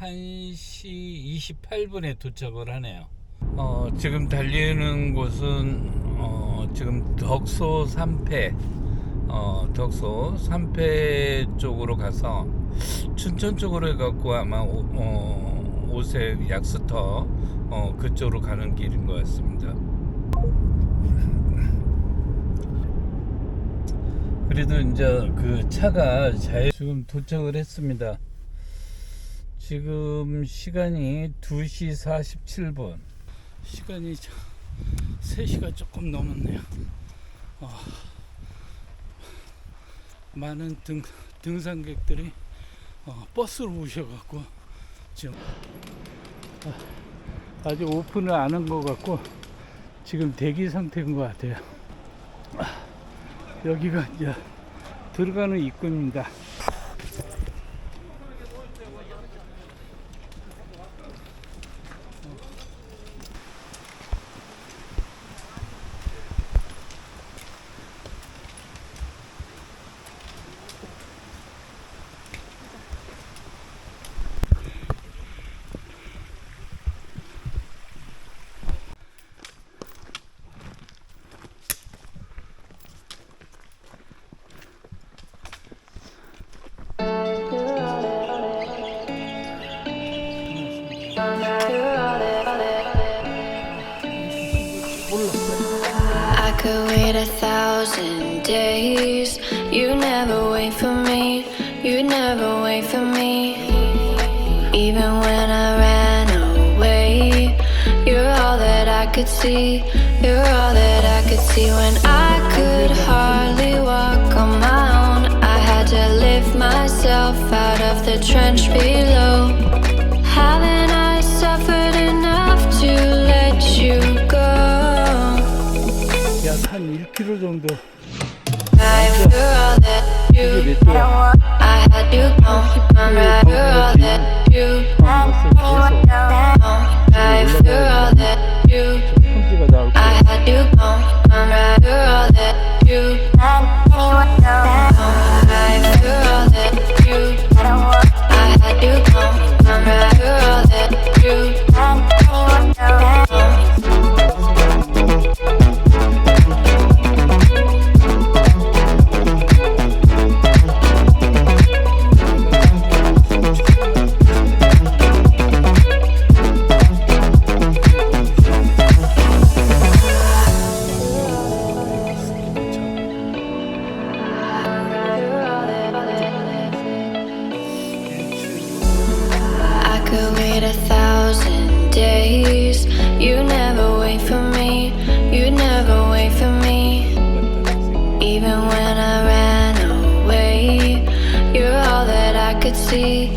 1시 28분에 도착을 하네요. 어, 지금 달리는 곳은 어, 지금 덕소 3패 어, 덕소 3패 쪽으로 가서 춘천 쪽으로 해갖고 아마 오, 어, 오색 약수터 어, 그쪽으로 가는 길인 것 같습니다. 그래도 이제 그 차가 잘 지금 도착을 했습니다. 지금 시간이 2시 47분. 시간이 3시가 조금 넘었네요. 어, 많은 등, 등산객들이 어, 버스로 오셔갖고 지금 아, 아직 오픈을 안 한 것 같고 지금 대기 상태인 것 같아요. 아, 여기가 이제 들어가는 입구입니다. Wait a thousand days. You never wait for me. You never wait for me. Even when I ran away, you're all that I could see. You're all that I could see when I could hardly walk on my own. I had to lift myself out of the trench below. 1kg 정도. 이게 몇 wait a thousand days. You never wait for me. You never wait for me. Even when I ran away, you're all that I could see.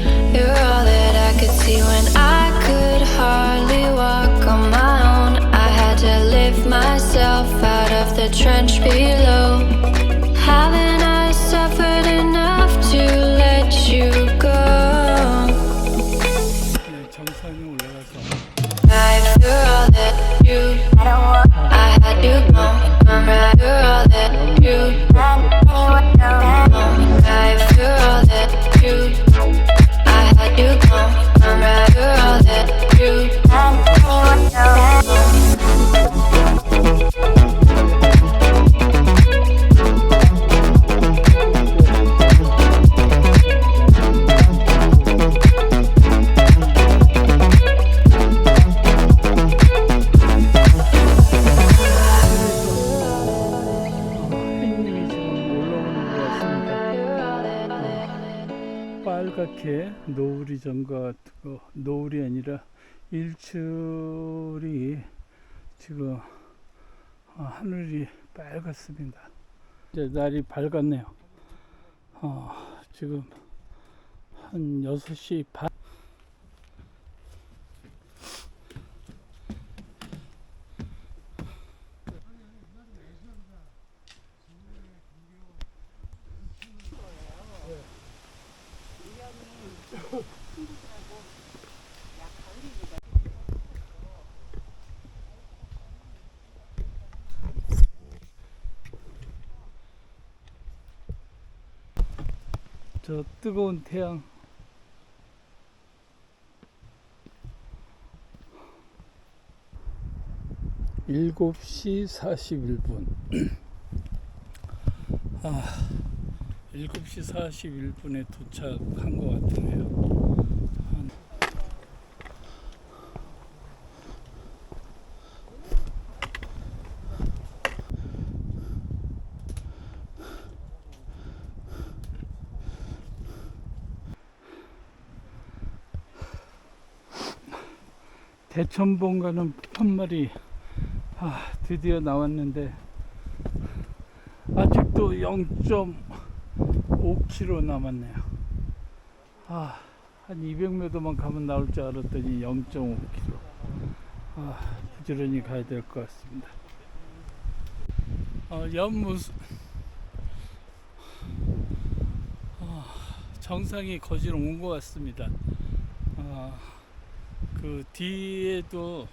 빨갛게 노을이 그 노을이 아니라 일출이 지금 어, 하늘이 빨갛습니다. 이제 날이 밝았네요. 어, 지금 한 6시 반. 저 뜨거운 태양 7시 41분 아 7시 41분에 도착한 것 같으네요. 대천봉 가는 한 마리 아, 드디어 나왔는데 아직도 0.5km 남았네요. 아, 한 200m만 가면 나올 줄 알았더니 0.5km. 아, 부지런히 가야 될 것 같습니다. 어, 연무 아, 정상이 거진 온 것 같습니다. 아, 그 뒤에도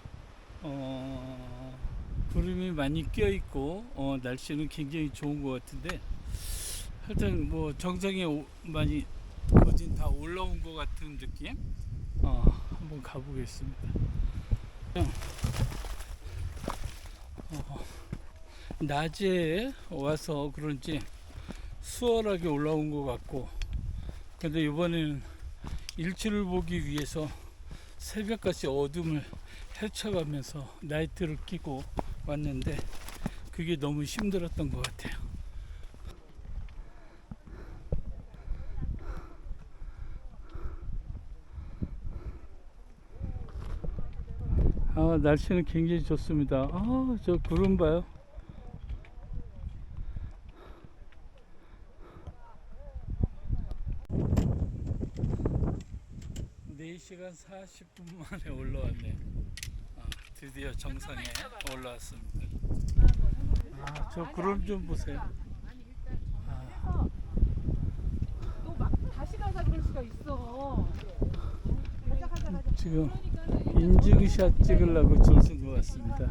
어, 구름이 많이 껴 있고 어, 날씨는 굉장히 좋은 것 같은데 하여튼 뭐 정상에 오- 많이 거진 다 올라온 것 같은 느낌? 어, 한번 가보겠습니다. 어, 낮에 와서 그런지 수월하게 올라온 것 같고 근데 이번에는 일출을 보기 위해서 새벽같이 어둠을 헤쳐가면서 라이트를 끼고 왔는데 그게 너무 힘들었던 것 같아요. 아 날씨는 굉장히 좋습니다. 아 저 구름 봐요. 네시간 40분 만에 올라왔네요. 아, 드디어 정상에 올라왔습니다. 아, 저 구름 좀 보세요. 아, 또막 다시 가자 그럴 수가 있어. 가자 가자 가자. 지금 인증샷 찍으려고 줄 쓴 것 같습니다.